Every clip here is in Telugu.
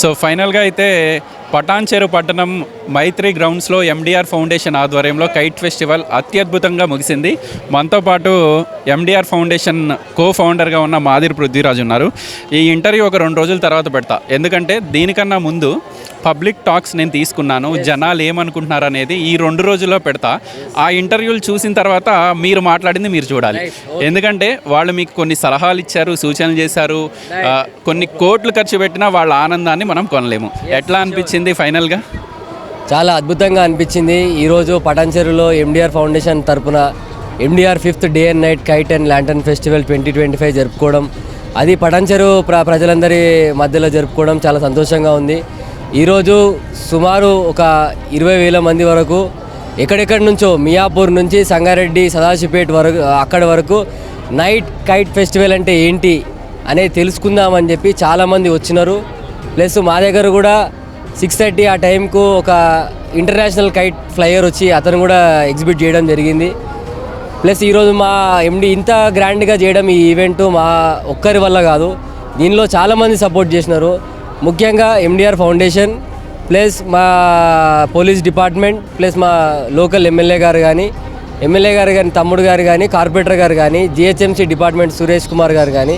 సో ఫైనల్గా అయితే పటాన్చెరు పట్టణం మైత్రి గ్రౌండ్స్లో ఎండిఆర్ ఫౌండేషన్ ఆధ్వర్యంలో కైట్ ఫెస్టివల్ అత్యద్భుతంగా ముగిసింది. మనతో పాటు ఎండిఆర్ ఫౌండేషన్ కో ఫౌండర్గా ఉన్న మాదిరి పృథ్వీరాజు ఉన్నారు. ఈ ఇంటర్వ్యూ ఒక రెండు రోజుల తర్వాత పెడతా. ఎందుకంటే దీనికన్నా ముందు పబ్లిక్ టాక్స్ నేను తీసుకున్నాను. జనాలు ఏమనుకుంటున్నారు అనేది ఈ రెండు రోజుల్లో పెడతా. ఆ ఇంటర్వ్యూలు చూసిన తర్వాత మీరు మాట్లాడింది మీరు చూడాలి. ఎందుకంటే వాళ్ళు మీకు కొన్ని సలహాలు ఇచ్చారు సూచనలు చేశారు. కొన్ని కోట్లు ఖర్చు పెట్టినా వాళ్ళ ఆనందాన్ని మనం కొనలేము. ఎట్లా అనిపించింది ఫైనల్గా? చాలా అద్భుతంగా అనిపించింది. ఈరోజు పటాన్చెరులో ఎండిఆర్ ఫౌండేషన్ తరపున MDR fifth day and night kite and lantern festival twenty twenty five జరుపుకోవడం. అది పటాన్చెరు ప్ర ప్రజలందరి మధ్యలో జరుపుకోవడం చాలా సంతోషంగా ఉంది. ఈరోజు సుమారు ఒక ఇరవై వేల మంది వరకు ఎక్కడెక్కడి నుంచో మియాపూర్ నుంచి సంగారెడ్డి సదాశివపేట వరకు అక్కడి వరకు నైట్ కైట్ ఫెస్టివల్ అంటే ఏంటి అనేది తెలుసుకుందామని చెప్పి చాలామంది వచ్చినారు. ప్లస్ మా దగ్గర కూడా సిక్స్ థర్టీ ఆ టైంకు ఒక ఇంటర్నేషనల్ కైట్ ఫ్లైయర్ వచ్చి అతను కూడా ఎగ్జిబిట్ చేయడం జరిగింది. ప్లస్ ఈరోజు మా ఎండి ఇంత గ్రాండ్గా చేయడం ఈ ఈవెంట్ మా ఒక్కరి వల్ల కాదు. దీనిలో చాలామంది సపోర్ట్ చేసినారు. ముఖ్యంగా ఎండిఆర్ ఫౌండేషన్ ప్లస్ మా పోలీస్ డిపార్ట్మెంట్ ప్లస్ మా లోకల్ ఎమ్మెల్యే గారు కానీ ఎమ్మెల్యే గారు కానీ తమ్ముడు గారు కానీ కార్పొరేటర్ గారు కానీ జిహెచ్ఎంసీ డిపార్ట్మెంట్ సురేష్ కుమార్ గారు కానీ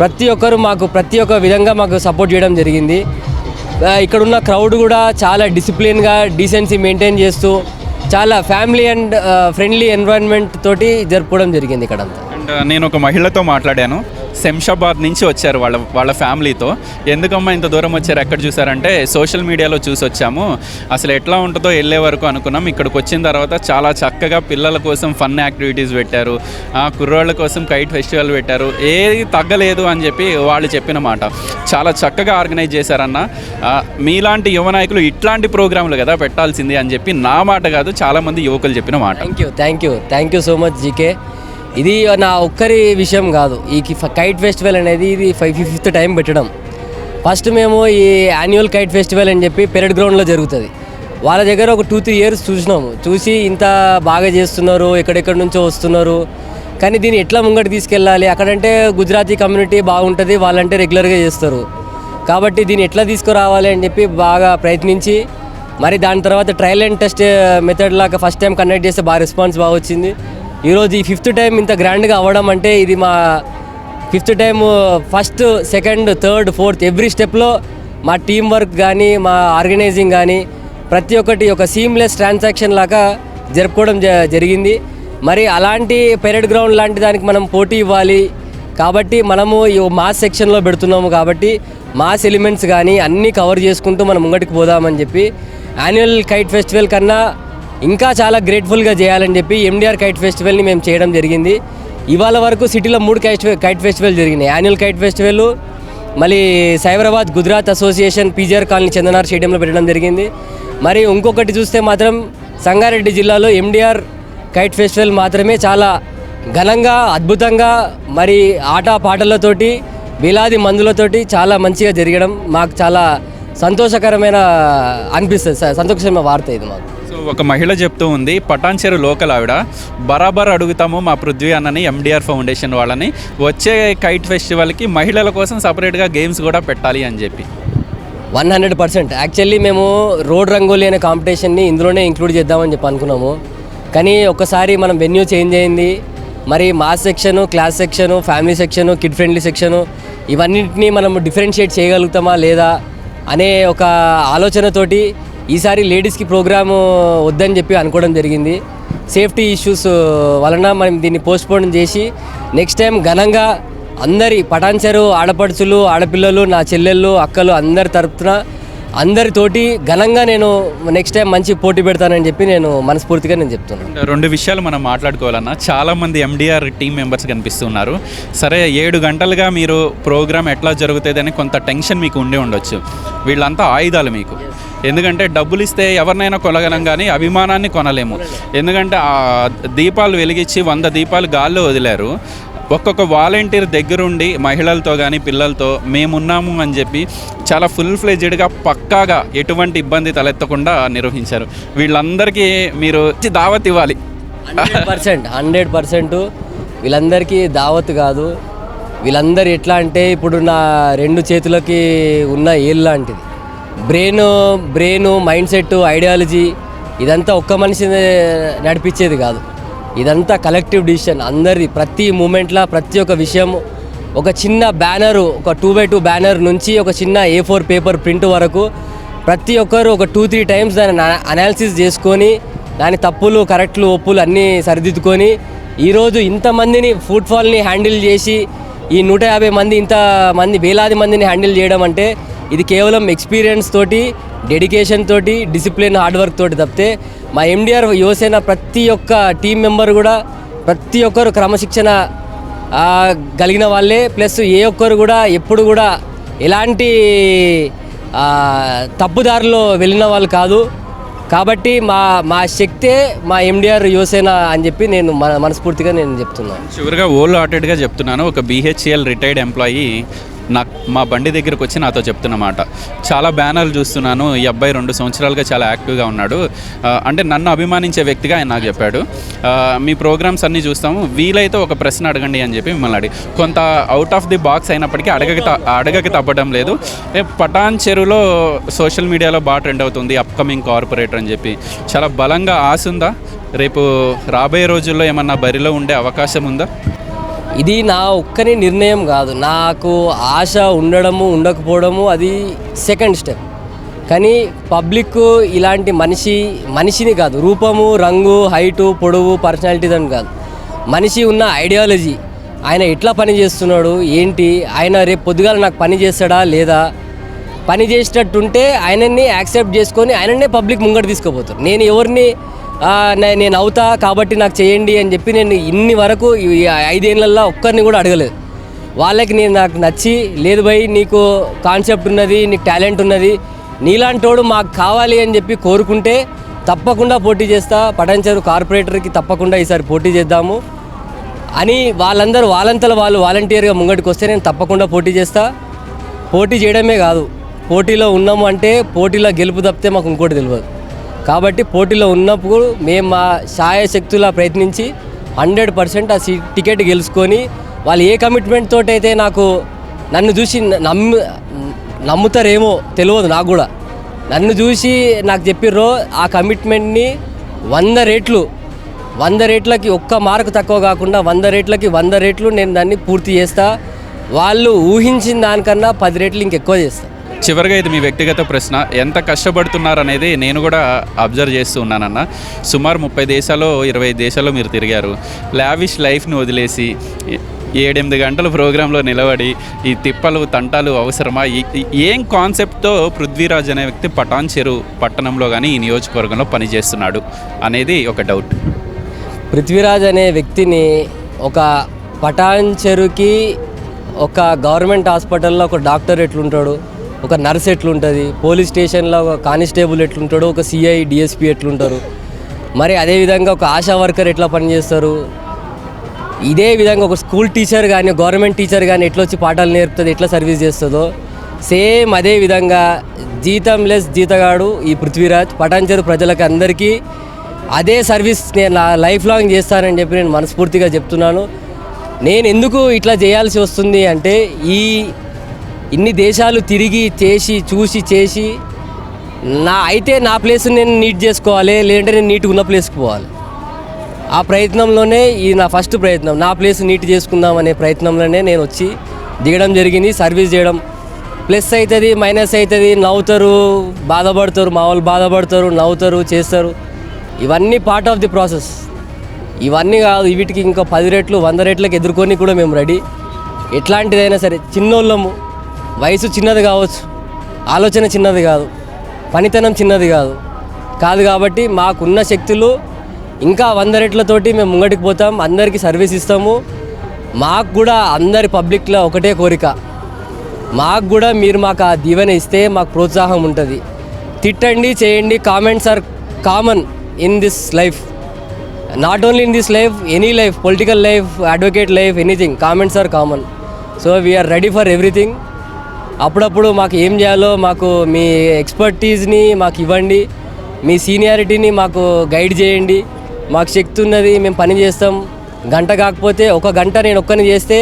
ప్రతి ఒక్కరు మాకు ప్రతి ఒక్క విధంగా మాకు సపోర్ట్ చేయడం జరిగింది. ఇక్కడ ఉన్న క్రౌడ్ కూడా చాలా డిసిప్లిన్గా డీసెన్సీ మెయింటైన్ చేస్తూ చాలా ఫ్యామిలీ అండ్ ఫ్రెండ్లీ ఎన్విరాన్మెంట్ తోటి జరుపుకోవడం జరిగింది ఇక్కడంతా. అండ్ నేను ఒక మహిళతో మాట్లాడాను. శంషాబాద్ నుంచి వచ్చారు వాళ్ళ వాళ్ళ ఫ్యామిలీతో. ఎందుకమ్మా ఇంత దూరం వచ్చారు? ఎక్కడ చూసారంటే సోషల్ మీడియాలో చూసి వచ్చాము. అసలు ఎట్లా ఉంటుందో వెళ్ళే వరకు అనుకున్నాం. ఇక్కడికి వచ్చిన తర్వాత చాలా చక్కగా పిల్లల కోసం ఫన్ యాక్టివిటీస్ పెట్టారు. ఆ, కుర్రోళ్ళ కోసం కైట్ ఫెస్టివల్ పెట్టారు. ఏది తగ్గలేదు అని చెప్పి వాళ్ళు చెప్పిన మాట. చాలా చక్కగా ఆర్గనైజ్ చేశారన్న. మీలాంటి యువ నాయకులు ఇట్లాంటి ప్రోగ్రాంలు కదా పెట్టాల్సింది అని చెప్పి నా మాట కాదు చాలామంది యువకులు చెప్పిన మాట. Thank you thank you thank you so much GK ఇది నా ఒక్కరి విషయం కాదు. ఈ కైట్ ఫెస్టివల్ అనేది ఇది ఫైవ్ ఫిఫ్త్ టైం పెట్టడం. ఫస్ట్ మేము ఈ యాన్యువల్ కైట్ ఫెస్టివల్ అని చెప్పి పెరడ్ గ్రౌండ్లో జరుగుతుంది. వాళ్ళ దగ్గర ఒక టూ త్రీ ఇయర్స్ చూసినాము. చూసి ఇంత బాగా చేస్తున్నారు ఎక్కడెక్కడి నుంచో వస్తున్నారు. కానీ దీన్ని ఎట్లా ముంగటి తీసుకెళ్ళాలి? అక్కడంటే గుజరాతీ కమ్యూనిటీ బాగుంటుంది వాళ్ళంటే రెగ్యులర్గా చేస్తారు. కాబట్టి దీన్ని ఎట్లా తీసుకురావాలి అని చెప్పి బాగా ప్రయత్నించి మరి దాని తర్వాత ట్రయల్ అండ్ టెస్ట్ మెథడ్ లాగా ఫస్ట్ టైం కండక్ట్ చేస్తే బాగా రెస్పాన్స్ బాగా వచ్చింది. ఈరోజు ఈ ఫిఫ్త్ టైం ఇంత గ్రాండ్గా అవ్వడం అంటే ఇది మా fifth time first second third fourth every స్టెప్లో మా టీం వర్క్ కానీ మా ఆర్గనైజింగ్ కానీ ప్రతి ఒక్కటి ఒక సీమ్లెస్ ట్రాన్సాక్షన్ లాగా జరుపుకోవడం జ- జరిగింది. మరి అలాంటి పెరడ్ గ్రౌండ్ లాంటి దానికి మనం పోటీ ఇవ్వాలి. కాబట్టి మనము ఈ మాస్ సెక్షన్లో పెడుతున్నాము కాబట్టి మాస్ ఎలిమెంట్స్ కానీ అన్నీ కవర్ చేసుకుంటూ మనం ముంగటికి పోదామని చెప్పి యాన్యువల్ కైట్ ఫెస్టివల్ కన్నా ఇంకా చాలా గ్రేట్ఫుల్గా చేయాలని చెప్పి ఎండిఆర్ కైట్ ఫెస్టివల్ని మేము చేయడం జరిగింది. ఇవాళ వరకు సిటీలో మూడు కైట్ కైట్ ఫెస్టివల్ జరిగినాయి. యాన్యువల్ కైట్ ఫెస్టివల్ మళ్ళీ Cyberabad Gujarat association PGR colony చందనార్ స్టేడియంలో పెట్టడం జరిగింది. మరి ఇంకొకటి చూస్తే మాత్రం సంగారెడ్డి జిల్లాలో ఎండిఆర్ కైట్ ఫెస్టివల్ మాత్రమే చాలా ఘనంగా అద్భుతంగా మరి ఆట పాటలతోటి వేలాది మందులతోటి చాలా మంచిగా జరగడం మాకు చాలా సంతోషకరమైన అనిపిస్తుంది. సార్ సంతోషమైన వార్త ఇది మాకు. ఒక మహిళ చెప్తూ ఉంది పటాన్చెరు లోకల్ ఆవిడ బరాబర్ అడుగుతాము మా పృథ్వీ అన్నని ఎండిఆర్ ఫౌండేషన్ వాళ్ళని. వచ్చే కైట్ ఫెస్టివల్కి మహిళల కోసం సపరేట్గా గేమ్స్ కూడా పెట్టాలి అని చెప్పి. One hundred percent. యాక్చువల్లీ మేము రోడ్ రంగోలీ అనే కాంపిటీషన్ని ఇందులోనే ఇంక్లూడ్ చేద్దామని చెప్పి అనుకున్నాము. కానీ ఒకసారి మనం వెన్యూ చేంజ్ అయింది. మరి mass section class section family section kid friendly section ఇవన్నింటినీ మనం డిఫరెన్షియేట్ చేయగలుగుతామా లేదా అనే ఒక ఆలోచనతోటి ఈసారి లేడీస్కి ప్రోగ్రాము వద్దని చెప్పి అనుకోవడం జరిగింది. సేఫ్టీ ఇష్యూస్ వలన మనం దీన్ని పోస్ట్పోన్ చేసి నెక్స్ట్ టైం ఘనంగా అందరి పటాన్చెరు ఆడపడుచులు ఆడపిల్లలు నా చెల్లెళ్ళు అక్కలు అందరి తరపున అందరితోటి ఘనంగా నేను నెక్స్ట్ టైం మంచి పోటీ పెడతానని చెప్పి నేను మనస్ఫూర్తిగా నేను చెప్తున్నాను. రెండు విషయాలు మనం మాట్లాడుకోవాలన్నా చాలామంది ఎండిఆర్ టీం మెంబర్స్ కనిపిస్తున్నారు. సరే ఏడు గంటలుగా మీరు ప్రోగ్రామ్ ఎట్లా జరుగుతుంది అని కొంత టెన్షన్ మీకు ఉండే ఉండొచ్చు. వీళ్ళంతా ఆయుధాలు మీకు. ఎందుకంటే డబ్బులు ఇస్తే ఎవరినైనా కొనగలం కానీ అభిమానాన్ని కొనలేము. ఎందుకంటే ఆ దీపాలు వెలిగించి వంద దీపాలు గాల్లో వదిలారు. ఒక్కొక్క వాలంటీర్ దగ్గరుండి మహిళలతో కానీ పిల్లలతో మేమున్నాము అని చెప్పి చాలా ఫుల్ ఫ్లెజ్డ్గా పక్కాగా ఎటువంటి ఇబ్బంది తలెత్తకుండా నిర్వహించారు. వీళ్ళందరికీ మీరు దావత్ ఇవ్వాలి. పర్సెంట్ హండ్రెడ్ పర్సెంట్ వీళ్ళందరికీ దావత్ కాదు. వీళ్ళందరూ ఎట్లా అంటే ఇప్పుడు నా రెండు చేతులకి ఉన్న ఏళ్ళు లాంటిది. Brain brain mind set ideology ఇదంతా ఒక్క మనిషి నడిపించేది కాదు. ఇదంతా కలెక్టివ్ డిసిషన్ అందరి ప్రతి మూమెంట్లో ప్రతి ఒక్క విషయం ఒక చిన్న బ్యానర్ ఒక టూ బై టూ బ్యానర్ నుంచి ఒక చిన్న ఏ ఫోర్ పేపర్ ప్రింట్ వరకు ప్రతి ఒక్కరు ఒక టూ త్రీ టైమ్స్ దాన్ని అనాలిసిస్ చేసుకొని దాని తప్పులు కరెక్ట్లు ఒప్పులు అన్నీ సరిదిద్దుకొని ఈరోజు ఇంతమందిని ఫుట్ఫాల్ని హ్యాండిల్ చేసి ఈ నూట యాభై మంది ఇంత మంది వేలాది మందిని హ్యాండిల్ చేయడం అంటే ఇది కేవలం ఎక్స్పీరియన్స్ తోటి డెడికేషన్ తోటి డిసిప్లిన్ హార్డ్ వర్క్ తోటి తప్పితే మా ఎండిఆర్ యువసేన ప్రతి ఒక్క టీం మెంబర్ కూడా ప్రతి ఒక్కరు క్రమశిక్షణ కలిగిన వాళ్ళే. ప్లస్ ఏ ఒక్కరు కూడా ఎప్పుడు కూడా ఎలాంటి తప్పుదారిలో వెళ్ళిన వాళ్ళు కాదు. కాబట్టి మా మా శక్తే మా ఎండిఆర్ యువసేన అని చెప్పి నేను మన మనస్ఫూర్తిగా నేను చెప్తున్నాను చివరిగా ఓల్డ్ హార్టెడ్గా చెప్తున్నాను. ఒక బీహెచ్ఎల్ రిటైర్డ్ ఎంప్లాయీ నాకు మా బండి దగ్గరకు వచ్చి నాతో చెప్తున్నమాట చాలా బ్యానర్లు చూస్తున్నాను. ఈ అబ్బాయి రెండు సంవత్సరాలుగా చాలా యాక్టివ్గా ఉన్నాడు. అంటే నన్ను అభిమానించే వ్యక్తిగా ఆయన నాకు చెప్పాడు. మీ ప్రోగ్రామ్స్ అన్నీ చూస్తాము. వీలైతే ఒక ప్రశ్న అడగండి అని చెప్పి మిమ్మల్ని అడిగి కొంత అవుట్ ఆఫ్ ది బాక్స్ అయినప్పటికీ అడగక అడగక తప్పడం లేదు. పటాన్ చెరువులో సోషల్ మీడియాలో బాగా ట్రెండ్ అవుతుంది. అప్కమింగ్ కార్పొరేటర్ అని చెప్పి. చాలా బలంగా ఆశ ఉందా? రేపు రాబోయే రోజుల్లో ఏమన్నా బరిలో ఉండే అవకాశం ఉందా? ఇది నా ఒక్కని నిర్ణయం కాదు. నాకు ఆశ ఉండడము ఉండకపోవడము అది సెకండ్ స్టెప్ కానీ పబ్లిక్ ఇలాంటి మనిషి మనిషిని కాదు. రూపము రంగు హైటు పొడవు పర్సనాలిటీ అని కాదు. మనిషి ఉన్న ఐడియాలజీ ఆయన ఎట్లా పని చేస్తున్నాడు ఏంటి ఆయన రేపు పొద్దుగాల నాకు పని చేస్తాడా లేదా? పని చేసేటట్టుంటే ఆయనని యాక్సెప్ట్ చేసుకొని ఆయననే పబ్లిక్ ముంగట తీసుకోపోతారు నేను ఎవరిని నేను అవుతా కాబట్టి నాకు చేయండి అని చెప్పి నేను ఇన్ని వరకు ఐదేళ్ళలో ఒక్కరిని కూడా అడగలేదు. వాళ్ళకి నేను నాకు నచ్చి లేదు భయ్ నీకు కాన్సెప్ట్ ఉన్నది నీకు టాలెంట్ ఉన్నది నీలాంటోడు మాకు కావాలి అని చెప్పి కోరుకుంటే తప్పకుండా పోటీ చేస్తా. పటాన్చెరు కార్పొరేటర్కి తప్పకుండా ఈసారి పోటీ చేద్దాము. అని వాళ్ళందరూ వాళ్ళంతలో వాళ్ళు వాలంటీర్గా ముంగటికి వస్తే నేను తప్పకుండా పోటీ చేస్తా. పోటీ చేయడమే కాదు పోటీలో ఉన్నాము అంటే పోటీలో గెలుపు తప్పితే మాకు ఇంకోటి తెలియదు కాబట్టి పోటీలో ఉన్నప్పుడు మేము మా శాయశక్తులా ప్రయత్నించి హండ్రెడ్ పర్సెంట్ ఆ సీ టికెట్ గెలుచుకొని వాళ్ళు ఏ కమిట్మెంట్ తోటి అయితే నాకు నన్ను చూసి నమ్ము నమ్ముతారేమో తెలియదు నాకు కూడా. నన్ను చూసి నాకు చెప్పిర్రో ఆ కమిట్మెంట్ని వంద రేట్లు వంద రేట్లకి ఒక్క మార్కు తక్కువ కాకుండా వంద రేట్లకి వంద రేట్లు నేను దాన్ని పూర్తి చేస్తా. వాళ్ళు ఊహించిన దానికన్నా పది రేట్లు ఇంకెక్కువ చేస్తా. చివరిగా ఇది మీ వ్యక్తిగత ప్రశ్న. ఎంత కష్టపడుతున్నారు అనేది నేను కూడా అబ్జర్వ్ చేస్తూ ఉన్నానన్న. సుమారు ముప్పై దేశాల్లో ఇరవై దేశాల్లో మీరు తిరిగారు. లావిష్ లైఫ్ని వదిలేసి ఏడెనిమిది గంటల ప్రోగ్రాంలో నిలబడి ఈ తిప్పలు తంటాలు అవసరమా? ఈ- ఏం కాన్సెప్ట్తో పృథ్వీరాజ్ అనే వ్యక్తి పటాన్ చెరు పట్టణంలో కానీ ఈ నియోజకవర్గంలో పనిచేస్తున్నాడు అనేది ఒక డౌట్. పృథ్వీరాజ్ అనే వ్యక్తిని ఒక పటాన్ చెరుకి ఒక గవర్నమెంట్ హాస్పిటల్లో ఒక డాక్టర్ ఎట్లుంటాడు ఒక నర్స్ ఎట్లుంటుంది? పోలీస్ స్టేషన్లో ఒక కానిస్టేబుల్ ఎట్లుంటాడు ఒక సిఐ డిఎస్పి ఎట్లుంటారు? మరి అదేవిధంగా ఒక ఆశా వర్కర్ ఎట్లా పనిచేస్తారు? ఇదే విధంగా ఒక స్కూల్ టీచర్ కానీ గవర్నమెంట్ టీచర్ కానీ ఎట్లా వచ్చి పాఠాలు నేర్పుతుంది ఎట్లా సర్వీస్ చేస్తుందో సేమ్ అదే విధంగా జీతం లెస్ జీతగాడు ఈ పృథ్వీరాజ్ పటాన్చెరు ప్రజలకు అందరికీ అదే సర్వీస్ నేను నా లైఫ్ లాంగ్ చేస్తానని చెప్పి నేను మనస్ఫూర్తిగా చెప్తున్నాను. నేను ఎందుకు ఇట్లా చేయాల్సి వస్తుంది అంటే ఈ ఇన్ని దేశాలు తిరిగి చేసి చూసి చేసి నా అయితే నా ప్లేస్ నేను నీట్ చేసుకోవాలి లేదంటే నేను నీట్గా ఉన్న ప్లేస్కి పోవాలి. ఆ ప్రయత్నంలోనే ఇది నా ఫస్ట్ ప్రయత్నం నా ప్లేస్ నీట్ చేసుకుందాం అనే ప్రయత్నంలోనే నేను వచ్చి దిగడం జరిగింది. సర్వీస్ చేయడం. ప్లస్ అవుతుంది మైనస్ అవుతుంది నవ్వుతారు బాధపడతారు మా వాళ్ళు బాధపడతారు నవ్వుతారు చేస్తారు. ఇవన్నీ పార్ట్ ఆఫ్ ది ప్రాసెస్ ఇవన్నీ కాదు వీటికి ఇంకా పది రెట్లు వంద రెట్లకు ఎదుర్కొని కూడా మేము రెడీ ఎట్లాంటిదైనా సరే చిన్నోళ్ళము వయసు చిన్నది కావచ్చు ఆలోచన చిన్నది కాదు పనితనం చిన్నది కాదు. కాదు కాబట్టి మాకున్న శక్తులు ఇంకా వంద రెట్లతోటి మేము ముంగటికి పోతాం అందరికీ సర్వీస్ ఇస్తాము. మాకు కూడా అందరి పబ్లిక్లో ఒకటే కోరిక. మాకు కూడా మీరు మాకు ఆ దీవెన ఇస్తే మాకు ప్రోత్సాహం ఉంటుంది. తిట్టండి చేయండి comments are common in this life. Not only in this life any life political life advocate life anything comments are common. So we are ready for everything అప్పుడప్పుడు మాకు ఏం చేయాలో మాకు మీ ఎక్స్పర్టీస్ని మాకు ఇవ్వండి. మీ సీనియారిటీని మాకు గైడ్ చేయండి. మాకు శక్తి ఉన్నది మేము పని చేస్తాం. గంట కాకపోతే ఒక గంట నేను ఒక్కని చేస్తే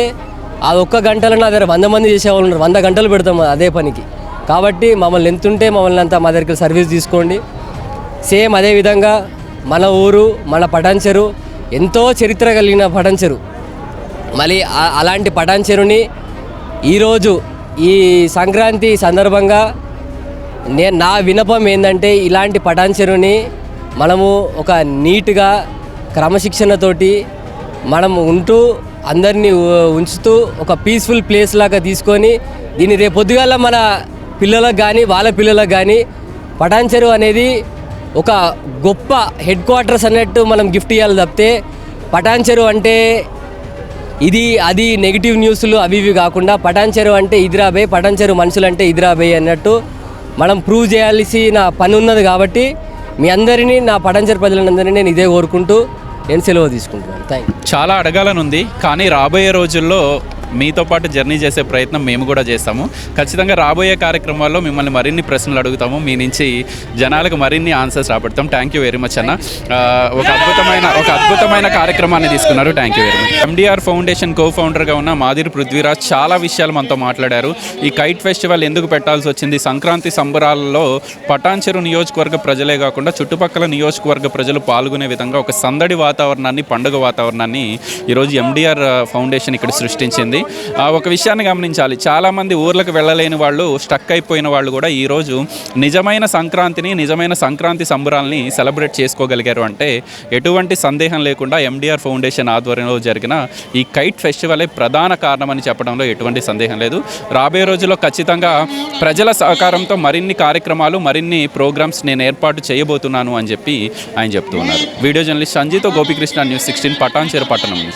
ఆ ఒక్క గంటలో నా దగ్గర వంద మంది చేసేవాళ్ళు ఉన్నారు. వంద గంటలు పెడతాం అదే పనికి. కాబట్టి మమ్మల్ని ఎంతుంటే మమ్మల్ని అంతా మా దగ్గర సర్వీస్ తీసుకోండి. సేమ్ అదే విధంగా మన ఊరు మన పటాన్చెరు ఎంతో చరిత్ర కలిగిన పటాన్చెరు. మళ్ళీ అలాంటి పటాన్చెరుని ఈరోజు ఈ సంక్రాంతి సందర్భంగా నేను నా వినపం ఏంటంటే ఇలాంటి పటాన్చెరుని మనము ఒక నీట్గా క్రమశిక్షణతోటి మనం ఉంటూ అందరినీ ఉంచుతూ ఒక పీస్ఫుల్ ప్లేస్ లాగా తీసుకొని దీన్ని రేపు పొద్దుగాల మన పిల్లలకు కానీ వాళ్ళ పిల్లలకు కానీ పటాన్చెరు అనేది ఒక గొప్ప హెడ్ క్వార్టర్స్ అన్నట్టు మనం గిఫ్ట్ ఇవ్వాలి తప్పితే పటాన్చెరు అంటే ఇది అది నెగిటివ్ న్యూస్లు అవి ఇవి కాకుండా పటాన్చెరు అంటే ఇదిరాబే పటాన్చెరు మనుషులు అంటే ఇదిరాబే అన్నట్టు మనం ప్రూవ్ చేయాల్సిన పని ఉన్నది కాబట్టి మీ అందరినీ నా పటాన్చెరు ప్రజలందరినీ నేను ఇదే కోరుకుంటూ నేను సెలవు తీసుకుంటున్నాను. థ్యాంక్ యూ చాలా అడగాలని ఉంది కానీ రాబోయే రోజుల్లో మీతో పాటు జర్నీ చేసే ప్రయత్నం మేము కూడా చేస్తాము. ఖచ్చితంగా రాబోయే కార్యక్రమాల్లో మిమ్మల్ని మరిన్ని ప్రశ్నలు అడుగుతాము. మీ నుంచి జనాలకు మరిన్ని ఆన్సర్స్ రాబడతాం. థ్యాంక్ యూ వెరీ మచ్ అన్న. ఒక అద్భుతమైన ఒక అద్భుతమైన కార్యక్రమాన్ని తీసుకున్నారు. Thank you very much MDR foundation కో ఫౌండర్గా ఉన్న మాదిరి పృథ్వీరాజ్ చాలా విషయాలు మనతో మాట్లాడారు. ఈ కైట్ ఫెస్టివల్ ఎందుకు పెట్టాల్సి వచ్చింది? సంక్రాంతి సంబరాలలో పటాన్చెరు నియోజకవర్గ ప్రజలే కాకుండా చుట్టుపక్కల నియోజకవర్గ ప్రజలు పాల్గొనే విధంగా ఒక సందడి వాతావరణాన్ని పండుగ వాతావరణాన్ని ఈరోజు ఎండిఆర్ ఫౌండేషన్ ఇక్కడ సృష్టించింది. ఆ, ఒక విషయాన్ని గమనించాలి. చాలామంది ఊర్లకు వెళ్ళలేని వాళ్ళు స్టక్ అయిపోయిన వాళ్ళు కూడా ఈరోజు నిజమైన సంక్రాంతిని నిజమైన సంక్రాంతి సంబరాల్ని సెలబ్రేట్ చేసుకోగలిగారు. అంటే ఎటువంటి సందేహం లేకుండా ఎండిఆర్ ఫౌండేషన్ ఆధ్వర్యంలో జరిగిన ఈ కైట్ ఫెస్టివలే ప్రధాన కారణమని చెప్పడంలో ఎటువంటి సందేహం లేదు. రాబోయే రోజుల్లో ఖచ్చితంగా ప్రజల సహకారంతో మరిన్ని కార్యక్రమాలు మరిన్ని ప్రోగ్రామ్స్ నేను ఏర్పాటు చేయబోతున్నాను అని చెప్పి ఆయన చెప్తూ ఉన్నారు. వీడియో జర్నలిస్ట్ సంజీతో గోపికృష్ణ న్యూస్ సిక్స్టీన్ పటాన్చేరు పట్టణం నుంచి.